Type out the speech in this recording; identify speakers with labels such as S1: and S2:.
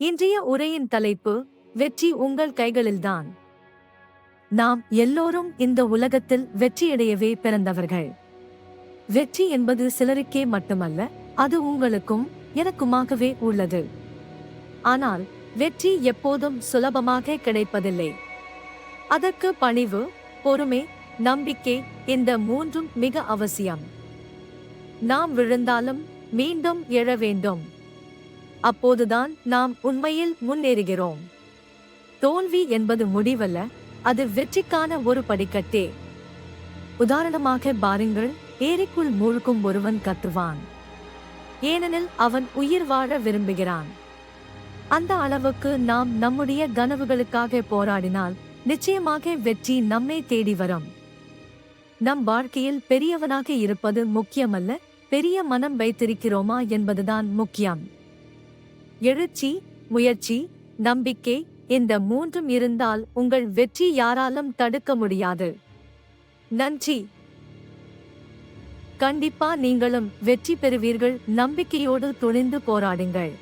S1: இன்றைய உரையின் தலைப்பு வெற்றி உங்கள் கைகளில்தான். நாம் எல்லோரும் இந்த உலகத்தில் வெற்றியடையவே பிறந்தவர்கள். வெற்றி என்பது சிலருக்கே மட்டுமல்ல அது உங்களுக்கும் எனக்குமாகவே உள்ளது. ஆனால் வெற்றி எப்போதும் சுலபமாக கிடைப்பதில்லை. அதற்கு பணிவு பொறுமை நம்பிக்கை இந்த மூன்றும் மிக அவசியம். நாம் விழுந்தாலும் மீண்டும் எழ வேண்டும். அப்போதுதான் நாம் உண்மையில் முன்னேறுகிறோம். தோல்வி என்பது முடிவல்ல அது வெற்றிக்கான ஒரு படிக்கட்டே. உதாரணமாக பாருங்கள் ஏரிக்குள் மூழ்கும் ஒருவன் கத்துவான். ஏனெனில் அவன் உயிர் வாழ விரும்புகிறான். அந்த அளவுக்கு நாம் நம்முடைய கனவுகளுக்காக போராடினால் நிச்சயமாக வெற்றி நம்மை தேடி வரும். நம் வாழ்க்கையில் பெரியவனாக இருப்பது முக்கியமல்ல பெரிய மனம் வைத்திருக்கிறோமா என்பதுதான் முக்கியம். எழுச்சி முயற்சி நம்பிக்கை இந்த மூன்றும் இருந்தால் உங்கள் வெற்றி யாராலும் தடுக்க முடியாது. நன்றி. கண்டிப்பா நீங்களும் வெற்றி பெறுவீர்கள். நம்பிக்கையோடு துணிந்து போராடுங்கள்.